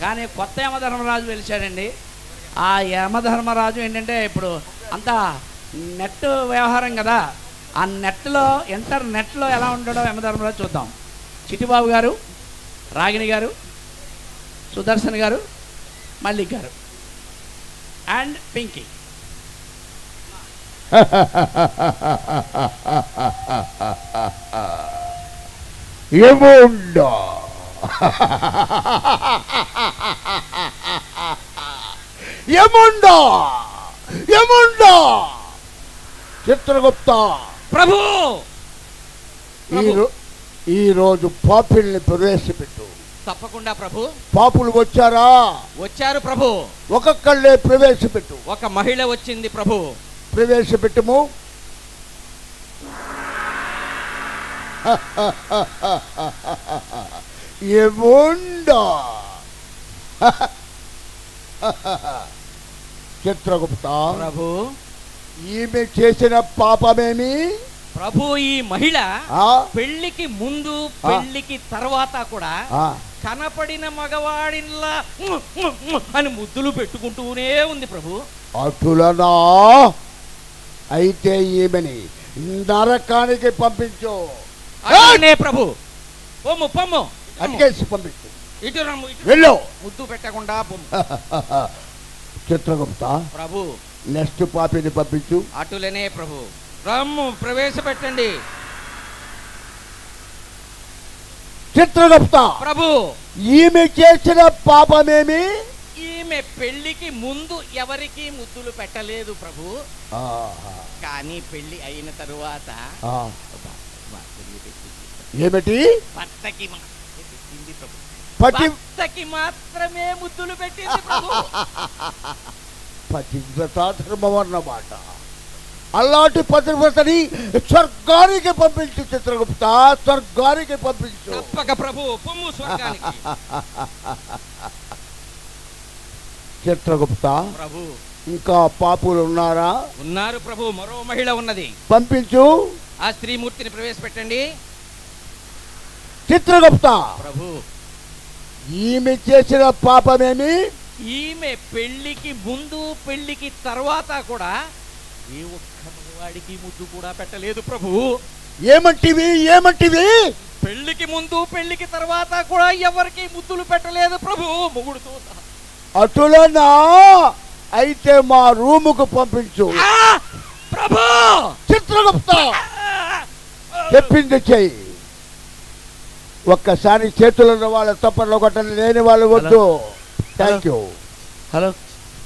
కానీ కొత్త యమధర్మరాజు వెలిచాడండి ఆ యమధర్మరాజు ఏంటంటే ఇప్పుడు అంతా నెట్ వ్యవహారం కదా. ఆ నెట్లో ఇంటర్నెట్లో ఎలా ఉండడో యమధర్మరాజు చూద్దాం. చిట్టిబాబు గారు రాగిణి గారు సుదర్శన్ గారు మల్లిక్ గారు. అండ్ పింకీ. ఏముండా? చిత్రగుప్త! ప్రభు! ఈ రోజు పాపిల్ని ప్రవేశపెట్టు. తప్పకుండా ప్రభు. పాపులు వచ్చారా? వచ్చారు ప్రభు. ఒక్కొక్కళ్ళే ప్రవేశపెట్టు. ఒక మహిళ వచ్చింది ప్రభు. ప్రవేశపెట్టుము. ఏముండా చిత్రగుప్త ప్రభు. ఈమె చేసిన పాపమేమి? ప్రభు ఈ మహిళ ఆ? పెళ్ళికి ముందు పెళ్ళికి తర్వాత కూడా కనపడిన మగవాడిలా అని ముద్దులు పెట్టుకుంటూనే ఉంది ప్రభు. అటులనా? అయితే ఈమెని నరకానికి పంపించు. ప్రభు. పొమ్ము పొమ్ము. అటుకేసి పంపించు ఇటు రమ్ము ఇటు వెళ్ళు. ముద్దు పెట్టకుండా చిత్రగుప్త ప్రభు. నెక్స్ట్ పాపిని పంపించు. అటులనే ప్రభు. రమ్ము ప్రవేశపెట్టండి. చిత్రగుప్త ప్రభు. ఈమె చేసిన పాపమేమి? ఈమె పెళ్ళికి ముందు ఎవరికి ముద్దులు పెట్టలేదు ప్రభు. కానీ పెళ్ళి అయిన తరువాత. ఏమిటి? భర్తకి ప్రభు పతి మాత్రమే ముద్దులు పెట్టింది ప్రభు. పతివ్రత ధర్మం అన్నమాట అలాంటి పతివ్రతని స్వర్గానికి పంపించు చిత్రగుప్త స్వర్గానికి పంపించు. తప్పక ప్రభు పొమ్ము స్వర్గానికి. చిత్రగుప్త ప్రభు. ఇంకా పాపులు ఉన్నారా? ఉన్నారు ప్రభు మరో మహిళ ఉన్నది. పంపించు. ఆ స్త్రీమూర్తిని ప్రవేశపెట్టండి. చిత్రగుప్త. ప్రభు. ఈమె చేసిన పాపమేమి? ఈమె పెళ్ళికి ముందు పెళ్ళికి తర్వాత కూడా ఏ ఒక్క మగవాడికి ముద్దు కూడా పెట్టలేదు ప్రభు. ఏమంటివి? ఏమంటివి? పెళ్ళికి ముందు పెళ్ళికి తర్వాత కూడా ఎవరికి ముద్దులు పెట్టలేదు ప్రభు మొగుడుతో సహా. అటులనా? అయితే మా రూముకు పంపించు! ప్రభు! చిత్రగుప్త! చెప్పింది చెయ్యి. ఒక్కసారి చేతులున్న వాళ్ళ తప్పట్లో కొట్టని లేని వాళ్ళు వద్దు. Thank you hello.